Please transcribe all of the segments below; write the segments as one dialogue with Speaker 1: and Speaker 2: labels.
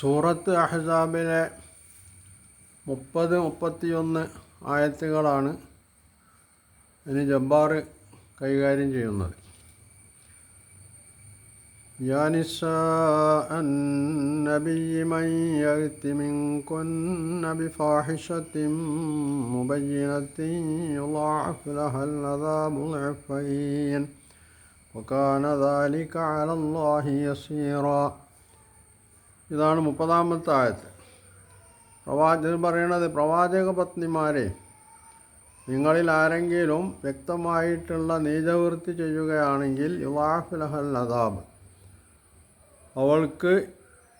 Speaker 1: സൂറത്ത് അഹ്സാബിലെ മുപ്പത് മുപ്പത്തിയൊന്ന് ആയത്തുകളാണ് ഇനി ജബ്ബാർ കൈകാര്യം ചെയ്യുന്നത് يا نساء النبي من يأت منكن بفاحشة مبينة يضاعف لها العذاب ضعفين وكان ذلك على الله يسيرا ഇതാണ് മുപ്പതാമത്തെ ആയത്ത്. പ്രവാചകൻ പറയണത് പ്രവാചക പത്നിമാരെ നിങ്ങളിൽ ആരെങ്കിലും വ്യക്തമായിട്ടുള്ള നീചവൃത്തി ചെയ്യുകയാണെങ്കിൽ യുവാഫുലഹൽ നദാബ് അവൾക്ക്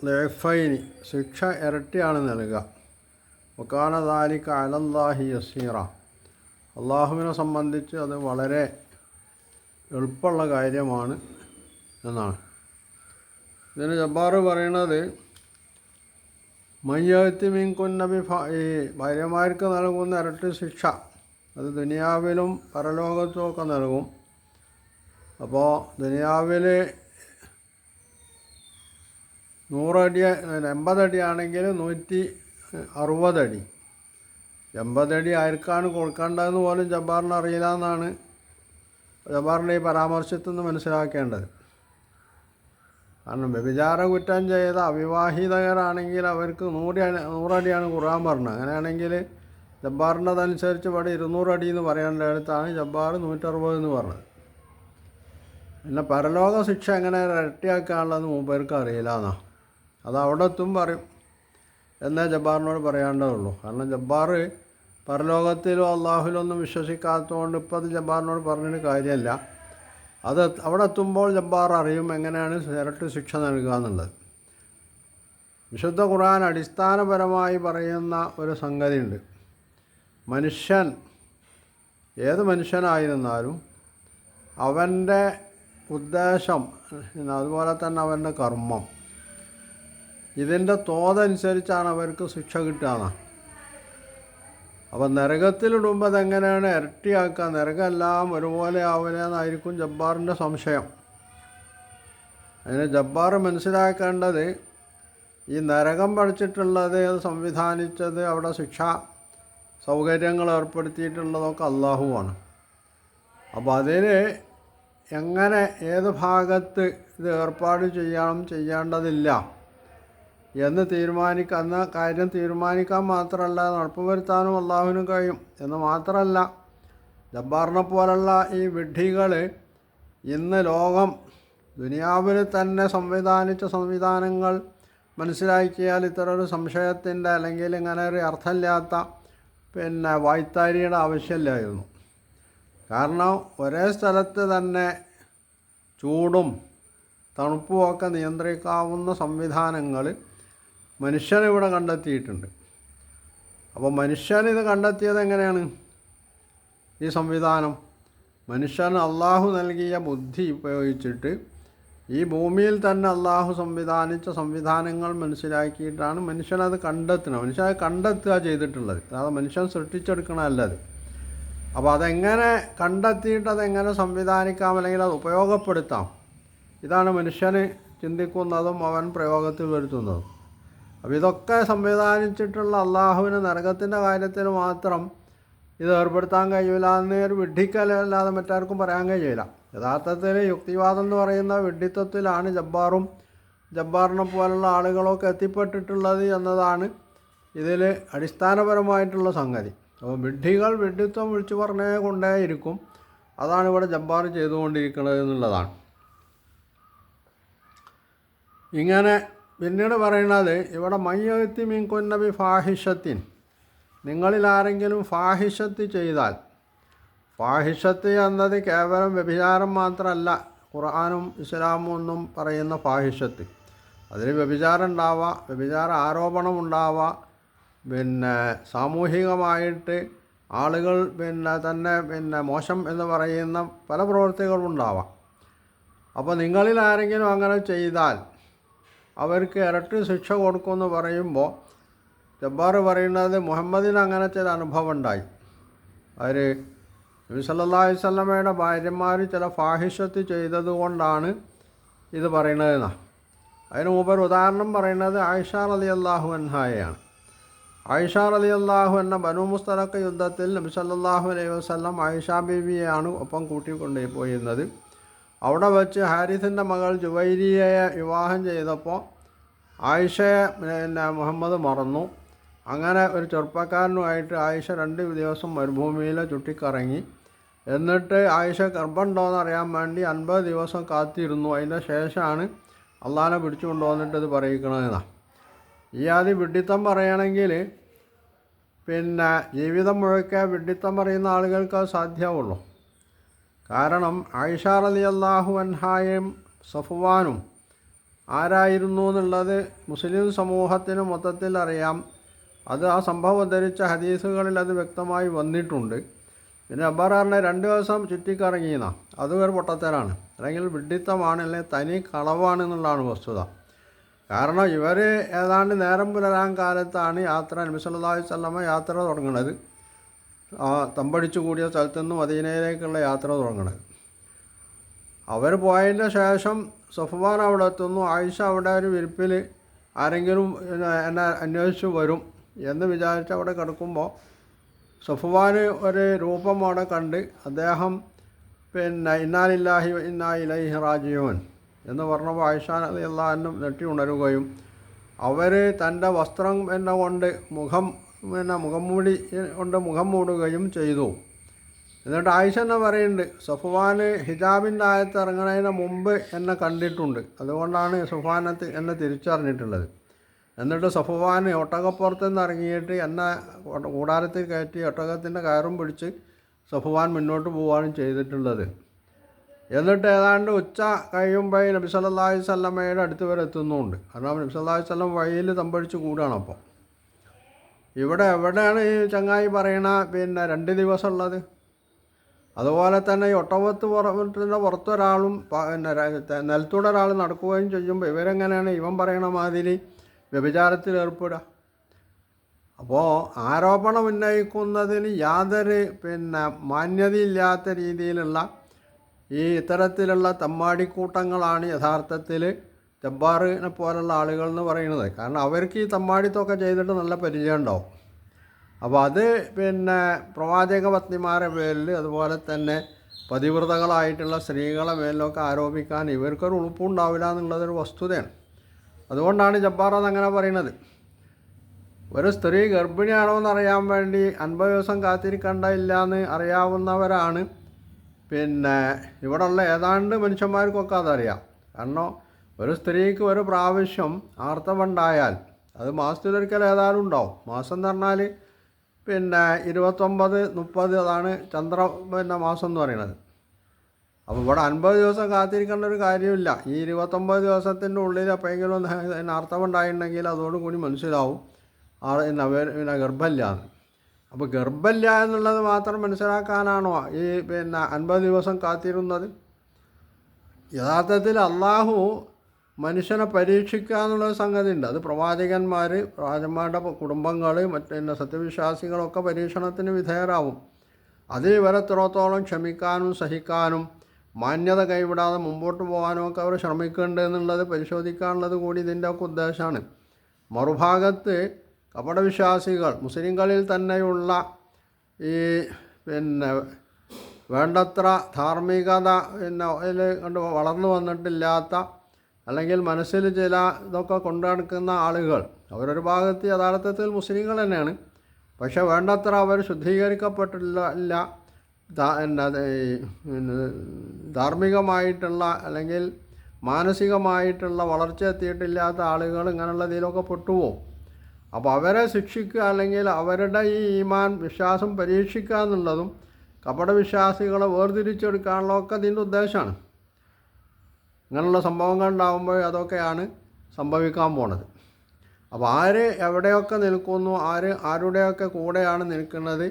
Speaker 1: ലേഫൈനി ശിക്ഷ ഇരട്ടിയാണ് നൽകുക. മുക്കാനദാലിക്ക് ദാലിക്ക അലല്ലാഹി യസീറ. അള്ളാഹുവിനെ സംബന്ധിച്ച് അത് വളരെ എളുപ്പമുള്ള കാര്യമാണ് എന്നാണ്. ഇതിന് ജബ്ബാർ പറയണത് മയ്യത്തി മീൻകൊന്നബി ഈ ഭാര്യമാർക്ക് നൽകുന്ന ഇരട്ടി ശിക്ഷ. അത് ദുനിയാവിലും പരലോകത്തും ഒക്കെ നൽകും. അപ്പോൾ ദുനിയാവിൽ നൂറടി എൺപതടി നൂറ്റി അറുപതടി. എൺപതടി ആർക്കാണ് കൊടുക്കേണ്ടതെന്ന് പോലും ജബ്ബാറിന് അറിയില്ല എന്നാണ് ജബ്ബാറിന്റെ ഈ പരാമർശത്തിൽ നിന്ന് മനസ്സിലാക്കേണ്ടത്. കാരണം വ്യഭിചാര കുറ്റം ചെയ്ത അവിവാഹിതകരാണെങ്കിൽ അവർക്ക് നൂറ് നൂറടിയാണ് ഖുർആൻ പറഞ്ഞത്. അങ്ങനെയാണെങ്കിൽ ജബ്ബാറിന്റെ അതനുസരിച്ച് ഇവിടെ ഇരുന്നൂറടി എന്ന് പറയേണ്ട അടുത്താണ് ജബ്ബാർ നൂറ്ററുപത് എന്ന് പറഞ്ഞത്. പിന്നെ പരലോക ശിക്ഷ എങ്ങനെ ഇരട്ടിയാക്കാനുള്ളതെന്ന് മൂപ്പേർക്ക് അറിയില്ല എന്നാ അത് അവിടെ എത്തും പറയും. എന്നേ ജബ്ബാറിനോട് പറയേണ്ടതുള്ളൂ കാരണം ജബ്ബാർ പരലോകത്തിലോ അള്ളാഹുലൊന്നും വിശ്വസിക്കാത്തതുകൊണ്ട് ഇപ്പോൾ അത് ജബ്ബാറിനോട് പറഞ്ഞിട്ട് കാര്യമല്ല. അത് അവിടെ എത്തുമ്പോൾ ജബ്ബാർ അറിയും എങ്ങനെയാണ് ഇരട്ടി ശിക്ഷ നൽകുക എന്നുള്ളത്. വിശുദ്ധ ഖുർആൻ അടിസ്ഥാനപരമായി പറയുന്ന ഒരു സംഗതിയുണ്ട്. മനുഷ്യൻ ഏത് മനുഷ്യനായിരുന്നാലും അവന്റെ ഉദ്ദേശം അതുപോലെ തന്നെ അവന്റെ കർമ്മം ഇതിന്റെ തോതനുസരിച്ചാണ് അവർക്ക് ശിക്ഷ കിട്ടുക അപ്പം നരകത്തിലിടുമ്പോൾ അതെങ്ങനെയാണ്? ഇരട്ടിയാക്കുക നരകമെല്ലാം ഒരുപോലെ ആവില്ലെന്നായിരിക്കും ജബ്ബാറിന്റെ സംശയം. അതിന് ജബ്ബാർ മനസ്സിലാക്കേണ്ടത് ഈ നരകം പഠിച്ചിട്ടുള്ളത് അത് സംവിധാനിച്ചത് അവിടെ ശിക്ഷ സൗകര്യങ്ങൾ ഏർപ്പെടുത്തിയിട്ടുള്ളതൊക്കെ അള്ളാഹുവാണ് അപ്പോൾ അതിന് എങ്ങനെ ഏത് ഭാഗത്ത് ഇത് ഏർപ്പാട് ചെയ്യണം ചെയ്യേണ്ടതില്ല? എന്ന് തീരുമാനിക്കുന്ന കാര്യം തീരുമാനിക്കാൻ മാത്രമല്ല നടപ്പ് വരുത്താനും അള്ളാഹുവിനും കഴിയും. എന്ന് മാത്രമല്ല ജബ്ബാറിനെ പോലുള്ള ഈ വിഡ്ഢികൾ ഇന്ന് ലോകം ദുനിയാവിൽ തന്നെ സംവിധാനിച്ച സംവിധാനങ്ങൾ മനസ്സിലാക്കിയാൽ ഇത്തരം ഒരു സംശയത്തിന്റെ അല്ലെങ്കിൽ ഇങ്ങനെ ഒരു അർത്ഥമില്ലാത്ത പിന്നെ വായ്ത്താരിയുടെ ആവശ്യമില്ലായിരുന്നു. കാരണം ഒരേ സ്ഥലത്ത് തന്നെ ചൂടും തണുപ്പുമൊക്കെ നിയന്ത്രിക്കാവുന്ന സംവിധാനങ്ങൾ മനുഷ്യനിവിടെ കണ്ടെത്തിയിട്ടുണ്ട്. അപ്പോൾ മനുഷ്യൻ ഇത് കണ്ടെത്തിയത് എങ്ങനെയാണ്? ഈ സംവിധാനം. മനുഷ്യന് അള്ളാഹു നൽകിയ ബുദ്ധി ഉപയോഗിച്ചിട്ട് ഈ ഭൂമിയിൽ തന്നെ അള്ളാഹു സംവിധാനിച്ച സംവിധാനങ്ങൾ മനസ്സിലാക്കിയിട്ടാണ് മനുഷ്യനത് കണ്ടെത്തുന്നത്. മനുഷ്യൻ അത് കണ്ടെത്തുക ചെയ്തിട്ടുള്ളത്. അതായത് മനുഷ്യൻ സൃഷ്ടിച്ചെടുക്കണമല്ല അത് അപ്പോൾ അതെങ്ങനെ കണ്ടെത്തിയിട്ട് അതെങ്ങനെ സംവിധാനിക്കാം അല്ലെങ്കിൽ അത് ഉപയോഗപ്പെടുത്താം? ഇതാണ് മനുഷ്യന് ചിന്തിക്കുന്നതും അവൻ പ്രയോഗത്തിൽ വരുത്തുന്നതും. അപ്പോൾ ഇതൊക്കെ സംവിധാനിച്ചിട്ടുള്ള അള്ളാഹുവിന് നരകത്തിന്റെ കാര്യത്തിൽ മാത്രം ഇത് ഏർപ്പെടുത്താൻ കഴിയില്ല എന്ന് ഒരു വിഡ്ഢിക്കലല്ലാതെ മറ്റാർക്കും പറയാൻ കഴിയില്ല യഥാർത്ഥത്തിൽ യുക്തിവാദം എന്ന് പറയുന്ന വിഡ്ഢിത്വത്തിലാണ് ജബ്ബാറും ജബ്ബാറിനെ പോലുള്ള ആളുകളൊക്കെ എത്തിപ്പെട്ടിട്ടുള്ളത് എന്നതാണ് ഇതിൽ അടിസ്ഥാനപരമായിട്ടുള്ള സംഗതി. അപ്പോൾ വിഡ്ഢികൾ വിഡ്ഢിത്വം വിളിച്ചു പറഞ്ഞേ കൊണ്ടേയിരിക്കും. അതാണ് ഇവിടെ ജബ്ബാർ ചെയ്തുകൊണ്ടിരിക്കുന്നത് എന്നുള്ളതാണ്. ഇങ്ങനെ പിന്നീട് പറയുന്നത് ഇവിടെ മയ്യത്തി മീൻകൊന്നബി ഫാഹിഷത്തിൻ. നിങ്ങളിൽ ആരെങ്കിലും ഫാഹിഷത്ത് ചെയ്താൽ ഫാഹിഷത്ത് എന്നത് കേവലം വ്യഭിചാരം മാത്രമല്ല ഖുർആാനും ഇസ്ലാമും ഒന്നും പറയുന്ന ഫാഹിഷത്ത്. അതിൽ വ്യഭിചാരം ഉണ്ടാവാം വ്യഭിചാര ആരോപണം ഉണ്ടാവാം പിന്നെ സാമൂഹികമായിട്ട് ആളുകൾ പിന്നെ തന്നെ പിന്നെ മോശം എന്ന് പറയുന്ന പല പ്രവൃത്തികളും ഉണ്ടാവാം. അപ്പോൾ നിങ്ങളിൽ ആരെങ്കിലും അങ്ങനെ ചെയ്താൽ അവർക്ക് ഇരട്ടി ശിക്ഷ കൊടുക്കുമെന്ന് പറയുമ്പോൾ ജബ്ബാർ പറയുന്നത് മുഹമ്മദിന് അങ്ങനെ ചില അനുഭവം ഉണ്ടായി. അവർ നബി സല്ലല്ലാഹു അലൈഹി വസല്ലമയുടെ ഭാര്യമാർ ചില ഫാഹിഷത്ത് ചെയ്തതുകൊണ്ടാണ് ഇത് പറയണതെന്നാണ് അതിന് മുമ്പ് ഒരു ഉദാഹരണം പറയുന്നത് ആയിഷ അലി അള്ളാഹു അൻഹായാണ് ആയിഷ അലി അള്ളാഹു എന്ന ബനു മുസ്തലക്ക യുദ്ധത്തിൽ നബി സല്ലല്ലാഹു അലൈഹി വസല്ലം ആയിഷ ബീവിയെയാണ് ഒപ്പം കൂട്ടിക്കൊണ്ടു പോയിരുന്നത് അവിടെ വെച്ച് ഹാരിസിന്റെ മകൾ ജുവൈരിയെ വിവാഹം ചെയ്തപ്പോൾ ആയിഷയെ പിന്നെ മുഹമ്മദ് മറന്നു. അങ്ങനെ ഒരു ചെറുപ്പക്കാരനുമായിട്ട് ആയിഷ രണ്ട് ദിവസം മരുഭൂമിയിൽ ചുറ്റിക്കറങ്ങി. എന്നിട്ട് ആയിഷ ഗർഭമുണ്ടോയെന്ന് അറിയാൻ വേണ്ടി അൻപത് ദിവസം കാത്തിരുന്നു. അതിന്റെ ശേഷമാണ് അള്ളാനെ പിടിച്ചു കൊണ്ടുവന്നിട്ട് ഇത് പറയിക്കണതെന്നാണ് ഈ ആദ്യം വിഡ്ഢിത്തം പറയുകയാണെങ്കിൽ പിന്നെ ജീവിതം മുഴുക്കെ വിഡ്ഢിത്തം പറയുന്ന ആളുകൾക്ക് അത് കാരണം ആയിഷ അലി അള്ളാഹു അൻഹായും സഫുവാനും ആരായിരുന്നു എന്നുള്ളത് മുസ്ലിം സമൂഹത്തിന് മൊത്തത്തിൽ അറിയാം. അത് ആ സംഭവം ഉദ്ധരിച്ച ഹദീസുകളിൽ അത് വ്യക്തമായി വന്നിട്ടുണ്ട്. പിന്നെ അബ്ബാറിനെ രണ്ട് ദിവസം ചുറ്റിക്കറങ്ങിയതാണ് അത് ഒരു പൊട്ടത്തരാണ്. അല്ലെങ്കിൽ വിഡിത്തമാണ് അല്ലെങ്കിൽ തനി കളവാണ് എന്നുള്ളതാണ് വസ്തുത. കാരണം ഇവർ ഏതാണ്ട് നേരം പുലരാൻ കാലത്താണ് യാത്ര നബിസ്വല്ലാ വസല്ലമ യാത്ര തുടങ്ങുന്നത്. ആ തമ്പടിച്ചു കൂടിയ സ്ഥലത്തു നിന്നും മദീനയിലേക്കുള്ള യാത്ര തുടങ്ങണത്. അവർ പോയതിന്റെ ശേഷം സഫ്വാൻ അവിടെ എത്തുന്നു. ആയിഷ അവിടെ ഒരു വിരിപ്പിൽ ആരെങ്കിലും എന്നെ അന്വേഷിച്ചു വരും എന്ന് വിചാരിച്ച് അവിടെ കിടക്കുമ്പോൾ സഫ്വാൻ ഒരു രൂപം അവിടെ കണ്ട് അദ്ദേഹം പിന്നെ ഇന്നാലില്ലാഹി ഇന്നാ ഇലൈഹി റാജീവൻ എന്ന് പറഞ്ഞപ്പോൾ ആയിഷാൻ അലി അള്ളാഹനും നെട്ടി ഉണരുകയും അവർ തന്റെ വസ്ത്രം എന്നെ കൊണ്ട് മുഖം പിന്നെ മുഖം മൂടി കൊണ്ട് മുഖം മൂടുകയും ചെയ്തു. എന്നിട്ട് ആയിഷ എന്നെ പറയുന്നുണ്ട് സഫ്വാന് ഹിജാബിന്റെ ആയത്ത് ഇറങ്ങുന്നതിന് മുമ്പ് എന്നെ കണ്ടിട്ടുണ്ട്. അതുകൊണ്ടാണ് സഫ്വാനത്ത് എന്നെ തിരിച്ചറിഞ്ഞിട്ടുള്ളത്. എന്നിട്ട് സഫ്വാന് ഒട്ടകപ്പുറത്ത് നിന്ന് ഇറങ്ങിയിട്ട് എന്നെ കൂടാരത്തിൽ കയറ്റി ഒട്ടകത്തിന്റെ കയറും പിടിച്ച് സഫ്വാൻ മുന്നോട്ട് പോവുകയാണ് ചെയ്തിട്ടുള്ളത്. എന്നിട്ട് ഏതാണ്ട് ഉച്ച കഴിയുമ്പോൾ നബി സല്ലല്ലാഹു അലൈഹി അടുത്ത് വരെ എത്തുന്നുണ്ട്. കാരണം നബി സല്ലല്ലാഹു അലൈഹി വഴിയിൽ തമ്പടിച്ച് കൂടുകയാണ് അപ്പോൾ ഇവിടെ എവിടെയാണ് ഈ ചങ്ങായി പറയണ പിന്നെ രണ്ട് ദിവസമുള്ളത്? അതുപോലെ തന്നെ ഈ ഒട്ടവത്ത് പുറത്തിന്റെ പുറത്തൊരാളും പിന്നെ നിലത്തൂടെ ഒരാൾ നടക്കുകയും ചെയ്യുമ്പോൾ ഇവരെങ്ങനെയാണ് ഇവൻ പറയണ മാതിരി വ്യഭിചാരത്തിൽ ഏർപ്പെടുക? അപ്പോൾ ആരോപണം ഉന്നയിക്കുന്നതിന് യാതൊരു പിന്നെ മാന്യതയില്ലാത്ത രീതിയിലുള്ള ഈ ഇത്തരത്തിലുള്ള തമ്മാടിക്കൂട്ടങ്ങളാണ് യഥാർത്ഥത്തിൽ ജബ്ബാറിനെ പോലുള്ള ആളുകൾ എന്ന് പറയുന്നത്. കാരണം അവർക്ക് ഈ തമ്മാടിത്തൊക്കെ ചെയ്തിട്ട് നല്ല പരിചയം ഉണ്ടാവും അപ്പോൾ അത് പിന്നെ പ്രവാചക പത്നിമാരെ പേരിൽ അതുപോലെ തന്നെ പതിവ്രതകളായിട്ടുള്ള സ്ത്രീകളെ മേലിലൊക്കെ ആരോപിക്കാൻ ഇവർക്കൊരു ഉളുപ്പുണ്ടാവില്ല എന്നുള്ളതൊരു വസ്തുതയാണ്. അതുകൊണ്ടാണ് ജബ്ബാർ അങ്ങനെ പറയുന്നത്. ഒരു സ്ത്രീ ഗർഭിണിയാണോ എന്ന് അറിയാൻ വേണ്ടി അൻപത് ദിവസം കാത്തിരിക്കണ്ട ഇല്ല എന്ന് അറിയാവുന്നവരാണ്. പിന്നെ ഇവിടെയുള്ള ഏതാണ്ട് മനുഷ്യന്മാർക്കൊക്കെ അതറിയാം. കാരണം ഒരു സ്ത്രീക്ക് ഒരു പ്രാവശ്യം ആർത്തവുണ്ടായാൽ അത് മാസത്തിലൊരിക്കൽ ഏതായാലും ഉണ്ടാവും. മാസം എന്ന് പറഞ്ഞാൽ പിന്നെ ഇരുപത്തൊമ്പത് മുപ്പത് അതാണ് ചന്ദ്ര പിന്നെ മാസം എന്ന് പറയുന്നത്. അപ്പോൾ ഇവിടെ അൻപത് ദിവസം കാത്തിരിക്കേണ്ട ഒരു കാര്യമില്ല. ഈ ഇരുപത്തൊമ്പത് ദിവസത്തിന്റെ ഉള്ളിൽ എപ്പോഴെങ്കിലും ഒന്ന് അതിന് അർത്ഥം ഉണ്ടായിട്ടുണ്ടെങ്കിൽ അതോടുകൂടി മനസ്സിലാവും. ആ പിന്നെ ഗർഭമില്ല എന്ന് അപ്പോൾ ഗർഭമില്ല എന്നുള്ളത് മാത്രം മനസ്സിലാക്കാനാണോ ഈ പിന്നെ അൻപത് ദിവസം കാത്തിരുന്നത്? യഥാർത്ഥത്തിൽ അള്ളാഹു മനുഷ്യനെ പരീക്ഷിക്കുക എന്നുള്ള സംഗതി ഉണ്ട് അത് പ്രവാചകന്മാർ രാജന്മാരുടെ കുടുംബങ്ങൾ മറ്റേ സത്യവിശ്വാസികളൊക്കെ പരീക്ഷണത്തിന് വിധേയരാകും അത് ഇവരെത്രത്തോളം ക്ഷമിക്കാനും സഹിക്കാനും മാന്യത കൈവിടാതെ മുമ്പോട്ട് പോകാനും ഒക്കെ അവർ ശ്രമിക്കുന്നുണ്ട് എന്നുള്ളത് പരിശോധിക്കാനുള്ളത് കൂടി ഇതിന്റെ ഒക്കെ ഉദ്ദേശമാണ്. മറുഭാഗത്ത് കപടവിശ്വാസികൾ മുസ്ലിങ്ങളിൽ തന്നെയുള്ള ഈ പിന്നെ വേണ്ടത്ര ധാർമ്മികത പിന്നെ അതിൽ കണ്ട് വളർന്നു വന്നിട്ടില്ലാത്ത അല്ലെങ്കിൽ മനസ്സിൽ ചില ഇതൊക്കെ കൊണ്ടു നടക്കുന്ന ആളുകൾ അവരൊരു ഭാഗത്ത് യഥാർത്ഥത്തിൽ മുസ്ലിങ്ങൾ തന്നെയാണ്. പക്ഷേ വേണ്ടത്ര അവർ ശുദ്ധീകരിക്കപ്പെട്ടില്ല ഇല്ല. ധാർമ്മികമായിട്ടുള്ള അല്ലെങ്കിൽ മാനസികമായിട്ടുള്ള വളർച്ച എത്തിയിട്ടില്ലാത്ത ആളുകൾ ഇങ്ങനെയുള്ള ഇതിലൊക്കെ പെട്ടുപോകും. അപ്പോൾ അവരെ ശിക്ഷിക്കുക അല്ലെങ്കിൽ അവരുടെ ഈ ഈമാൻ വിശ്വാസം പരീക്ഷിക്കുക എന്നുള്ളതും കപടവിശ്വാസികളെ വേർതിരിച്ചെടുക്കാനുള്ള ഒക്കെ ഇതിന്റെ ഉദ്ദേശമാണ്. ഇങ്ങനെയുള്ള സംഭവങ്ങൾ ഉണ്ടാകുമ്പോൾ അതൊക്കെയാണ് സംഭവിക്കാൻ പോണത്. അപ്പോൾ ആര് എവിടെയൊക്കെ നിൽക്കുന്നു ആര് ആരുടെയൊക്കെ കൂടെയാണ് നിൽക്കുന്നത്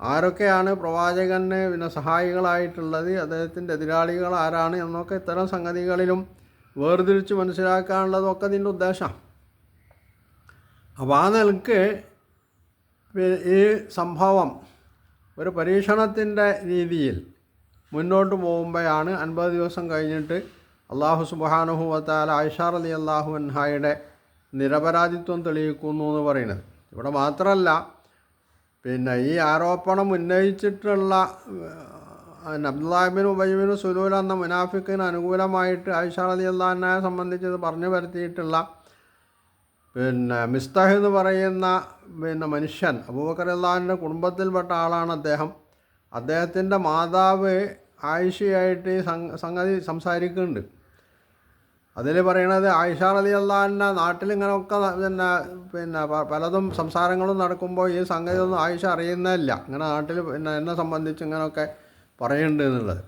Speaker 1: ആരൊക്കെയാണ് പ്രവാചകന് പിന്നെ സഹായികളായിട്ടുള്ളത് അദ്ദേഹത്തിന്റെ എതിരാളികൾ ആരാണ് എന്നൊക്കെ ഇത്തരം സംഗതികളിലും വേർതിരിച്ച് മനസ്സിലാക്കാനുള്ളതൊക്കെ ഇതിന്റെ ഉദ്ദേശം. അപ്പോൾ ആ നിലയ്ക്ക് ഈ സംഭവം ഒരു പരീക്ഷണത്തിന്റെ രീതിയിൽ മുന്നോട്ട് പോകുമ്പോഴാണ് അൻപത് ദിവസം കഴിഞ്ഞിട്ട് അള്ളാഹു സുബാനുഹുവത്താല ആയിഷാർ അലി അള്ളാഹു അൻഹായുടെ നിരപരാധിത്വം തെളിയിക്കുന്നു എന്ന് പറയുന്നത്. ഇവിടെ മാത്രമല്ല പിന്നെ ഈ ആരോപണം ഉന്നയിച്ചിട്ടുള്ള അബ്ദുല്ലാഹിബിൻ ഉബൈബിൻ സുലൂൽ എന്ന മുനാഫിക്കിന് അനുകൂലമായിട്ട് ആയിഷ അലി അള്ളാഹിനെ സംബന്ധിച്ച് ഇത് പറഞ്ഞു വരുത്തിയിട്ടുള്ള പിന്നെ മിസ്തഹ് എന്ന് പറയുന്ന പിന്നെ മനുഷ്യൻ അബൂബക്കർ അള്ളാഹിന്റെ കുടുംബത്തിൽപ്പെട്ട ആളാണ് അദ്ദേഹം. അദ്ദേഹത്തിന്റെ മാതാവ് ആയിഷയായിട്ട് സംഗതി സംസാരിക്കുന്നുണ്ട്. അതിൽ പറയണത് ആയിഷ അലി അള്ളാഹിന്റെ നാട്ടിലിങ്ങനെയൊക്കെ പിന്നെ പിന്നെ പലതും സംസാരങ്ങളും നടക്കുമ്പോൾ ഈ സംഗതി ഒന്നും ആയിഷ അറിയുന്നതല്ല. ഇങ്ങനെ നാട്ടിൽ പിന്നെ എന്നെ സംബന്ധിച്ച് ഇങ്ങനെയൊക്കെ പറയുന്നുണ്ട് എന്നുള്ളത്.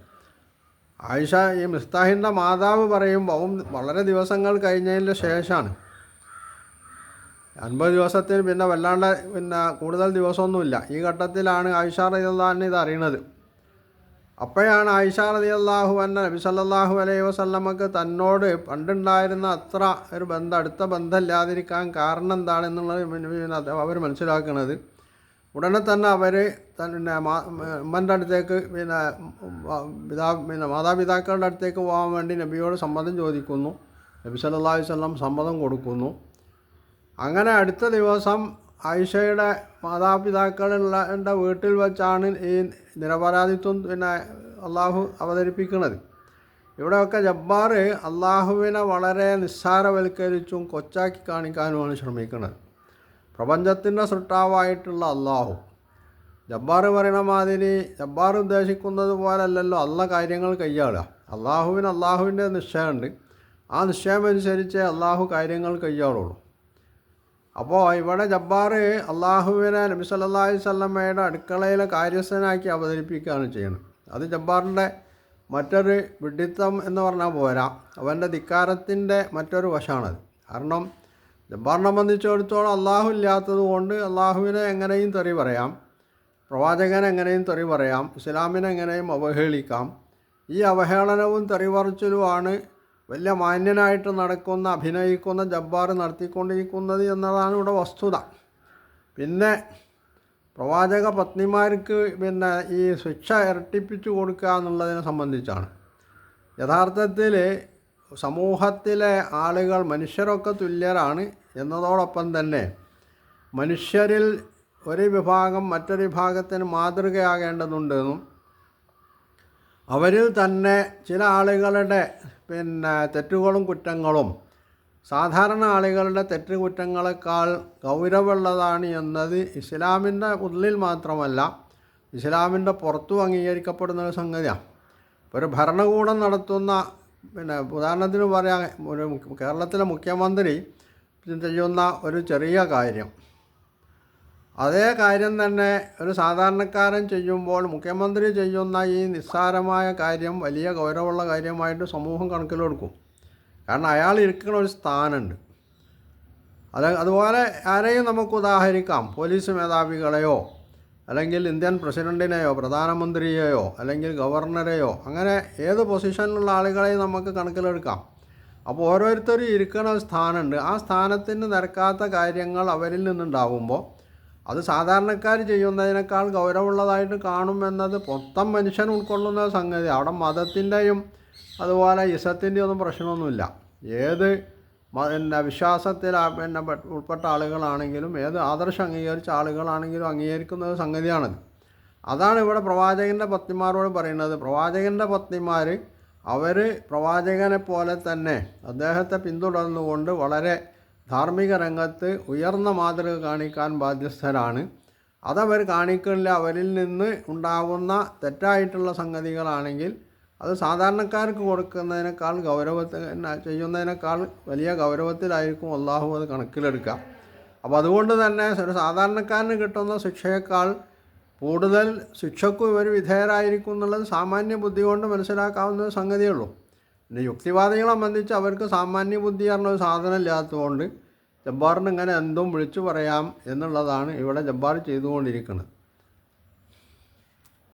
Speaker 1: ആയിഷ ഈ മിസ്താഹിന്റെ മാതാവ് പറയുമ്പോൾ അവൻ വളരെ ദിവസങ്ങൾ കഴിഞ്ഞതിന് ശേഷമാണ് അൻപത് ദിവസത്തിന് പിന്നെ വല്ലാണ്ട് പിന്നെ കൂടുതൽ ദിവസമൊന്നുമില്ല. ഈ ഘട്ടത്തിലാണ് ആയിഷ റളിയല്ലാഹു ഇത് അറിയണത്. അപ്പോഴാണ് ആയിഷ അള്ളാഹു അന്ന നബി സല്ലാഹു അലൈഹി വസല്ലമക്ക് തന്നോട് പണ്ടുണ്ടായിരുന്ന അത്ര ഒരു ബന്ധം അടുത്ത ബന്ധമില്ലാതിരിക്കാൻ കാരണം എന്താണെന്നുള്ളത് അവർ മനസ്സിലാക്കുന്നത് ഉടനെ തന്നെ അവർ പിന്നെ ഉമ്മന്റെ അടുത്തേക്ക് പിന്നെ പിതാ പിന്നെ മാതാപിതാക്കളുടെ അടുത്തേക്ക് പോകാൻ വേണ്ടി നബിയോട് സമ്മതം ചോദിക്കുന്നു. നബി സല്ലാ വല്ലം സമ്മതം കൊടുക്കുന്നു. അങ്ങനെ അടുത്ത ദിവസം ആയിഷയുടെ മാതാപിതാക്കളുടെ വീട്ടിൽ വെച്ചാണ് ഈ നിരപരാധിത്വം പിന്നെ അള്ളാഹു അവതരിപ്പിക്കുന്നത്. ഇവിടെയൊക്കെ ജബ്ബാർ അള്ളാഹുവിനെ വളരെ നിസ്സാരവൽക്കരിച്ചും കൊച്ചാക്കി കാണിക്കാനുമാണ് ശ്രമിക്കുന്നത്. പ്രപഞ്ചത്തിന്റെ സൃഷ്ടാവായിട്ടുള്ള അള്ളാഹു. ജബ്ബാർ പറയണ മാതിരി ജബ്ബാർ ഉദ്ദേശിക്കുന്നത് പോലല്ലല്ലോ അല്ല കാര്യങ്ങൾ കൈയാളുക. അള്ളാഹുവിന് അള്ളാഹുവിന്റെ നിശ്ചയമുണ്ട്. ആ നിശ്ചയമനുസരിച്ച് അള്ളാഹു കാര്യങ്ങൾ കൈയാളുള്ളൂ. അപ്പോൾ ഇവിടെ ജബ്ബാർ അള്ളാഹുവിനെ നബി സല്ലാഹി സ്വല്ലമ്മയുടെ അടുക്കളയിലെ കാര്യസ്ഥനാക്കി അവതരിപ്പിക്കുകയാണ് ചെയ്യുന്നത്. അത് ജബ്ബാറിന്റെ മറ്റൊരു വിഡിത്തം എന്ന് പറഞ്ഞാൽ പോരാ. അവന്റെ ധിക്കാരത്തിന്റെ മറ്റൊരു വശമാണത്. കാരണം ജബ്ബാറിനെ സംബന്ധിച്ചിടത്തോളം അള്ളാഹു ഇല്ലാത്തത് കൊണ്ട് അള്ളാഹുവിനെ എങ്ങനെയും തെറി പറയാം പ്രവാചകനെ എങ്ങനെയും തെറി പറയാം ഇസ്ലാമിനെ എങ്ങനെയും അവഹേളിക്കാം. ഈ അവഹേളനവും തെറിവറച്ചിലുമാണ് വലിയ മാന്യനായിട്ട് നടക്കുന്ന അഭിനയിക്കുന്ന ജബ്ബാർ നടത്തിക്കൊണ്ടിരിക്കുന്നത് എന്നതാണ് ഇവിടെ വസ്തുത. പിന്നെ പ്രവാചക പത്നിമാർക്ക് പിന്നെ ഈ ശിക്ഷ ഇരട്ടിപ്പിച്ചു കൊടുക്കുക എന്നുള്ളതിനെ സംബന്ധിച്ചാണ്. യഥാർത്ഥത്തിൽ സമൂഹത്തിലെ ആളുകൾ മനുഷ്യരൊക്കെ തുല്യരാണ് എന്നതോടൊപ്പം തന്നെ മനുഷ്യരിൽ ഒരു വിഭാഗം മറ്റൊരു വിഭാഗത്തിന് മാതൃകയാകേണ്ടതുണ്ടെന്നും അവരിൽ തന്നെ ചില ആളുകളുടെ പിന്നെ തെറ്റുകളും കുറ്റങ്ങളും സാധാരണ ആളുകളുടെ തെറ്റ് കുറ്റങ്ങളെക്കാൾ ഗൗരവമുള്ളതാണ് എന്നത് ഇസ്ലാമിന്റെ ഉള്ളിൽ മാത്രമല്ല ഇസ്ലാമിന്റെ പുറത്തും അംഗീകരിക്കപ്പെടുന്ന ഒരു സംഗതിയാണ്. ഒരു ഭരണകൂടം നടത്തുന്ന പിന്നെ ഉദാഹരണത്തിന് പറയാം ഒരു കേരളത്തിലെ മുഖ്യമന്ത്രി ചെയ്യുന്ന ഒരു ചെറിയ കാര്യം. അതേ കാര്യം തന്നെ ഒരു സാധാരണക്കാരൻ ചെയ്യുമ്പോൾ മുഖ്യമന്ത്രി ചെയ്യുന്ന ഈ നിസ്സാരമായ കാര്യം വലിയ ഗൗരവമുള്ള കാര്യമായിട്ട് സമൂഹം കണക്കിലെടുക്കും. കാരണം അയാൾ ഇരിക്കുന്ന ഒരു സ്ഥാനമുണ്ട്. അത് അതുപോലെ ആരെയും നമുക്ക് ഉദാഹരിക്കാം. പോലീസ് മേധാവികളെയോ അല്ലെങ്കിൽ ഇന്ത്യൻ പ്രസിഡന്റിനെയോ പ്രധാനമന്ത്രിയെയോ അല്ലെങ്കിൽ ഗവർണറെയോ അങ്ങനെ ഏത് പൊസിഷനിലുള്ള ആളുകളെയും നമുക്ക് കണക്കിലെടുക്കാം. അപ്പോൾ ഓരോരുത്തരും ഇരിക്കുന്ന സ്ഥാനമുണ്ട്. ആ സ്ഥാനത്തിന് നിരക്കാത്ത കാര്യങ്ങൾ അവരിൽ നിന്നുണ്ടാകുമ്പോൾ അത് സാധാരണക്കാർ ചെയ്യുന്നതിനേക്കാൾ ഗൗരവമുള്ളതായിട്ട് കാണുമെന്നത് മൊത്തം മനുഷ്യൻ ഉൾക്കൊള്ളുന്ന സംഗതി. അവിടെ മതത്തിന്റെയും അതുപോലെ ഇസത്തിന്റെയും ഒന്നും പ്രശ്നമൊന്നുമില്ല. ഏത് പിന്നെ വിശ്വാസത്തിൽ പിന്നെ ഉൾപ്പെട്ട ആളുകളാണെങ്കിലും ഏത് ആദർശം അംഗീകരിച്ച ആളുകളാണെങ്കിലും അംഗീകരിക്കുന്ന സംഗതിയാണത്. അതാണ് ഇവിടെ പ്രവാചകന്റെ പത്നിമാരോട് പറയുന്നത്. പ്രവാചകന്റെ പത്നിമാർ അവർ പ്രവാചകനെ പോലെ തന്നെ അദ്ദേഹത്തെ പിന്തുടർന്നുകൊണ്ട് വളരെ ധാർമ്മിക രംഗത്ത് ഉയർന്ന മാതൃക കാണിക്കാൻ ബാധ്യസ്ഥരാണ്. അതവർ കാണിക്കില്ല അവരിൽ നിന്ന് ഉണ്ടാകുന്ന തെറ്റായിട്ടുള്ള സംഗതികളാണെങ്കിൽ അത് സാധാരണക്കാർക്ക് കൊടുക്കുന്നതിനേക്കാൾ ഗൗരവത്തിൽ ചെയ്യുന്നതിനേക്കാൾ വലിയ ഗൗരവത്തിലായിരിക്കും അള്ളാഹു അത് കണക്കിലെടുക്കുക. അപ്പോൾ അതുകൊണ്ട് തന്നെ ഒരു സാധാരണക്കാരന് കിട്ടുന്ന ശിക്ഷയേക്കാൾ കൂടുതൽ ശിക്ഷക്കും ഇവർ വിധേയരായിരിക്കും എന്നുള്ളത് സാമാന്യ ബുദ്ധി കൊണ്ട് മനസ്സിലാക്കാവുന്ന സംഗതിയുള്ളൂ പിന്നെ യുക്തിവാദികളെ സംബന്ധിച്ച് അവർക്ക് സാമാന്യ ബുദ്ധി പറഞ്ഞ ഒരു സാധനം ഇല്ലാത്തതുകൊണ്ട് ജബ്ബാറിന് എന്തും വിളിച്ചു പറയാം എന്നുള്ളതാണ് ഇവിടെ ജബ്ബാർ ചെയ്തുകൊണ്ടിരിക്കുന്നത്.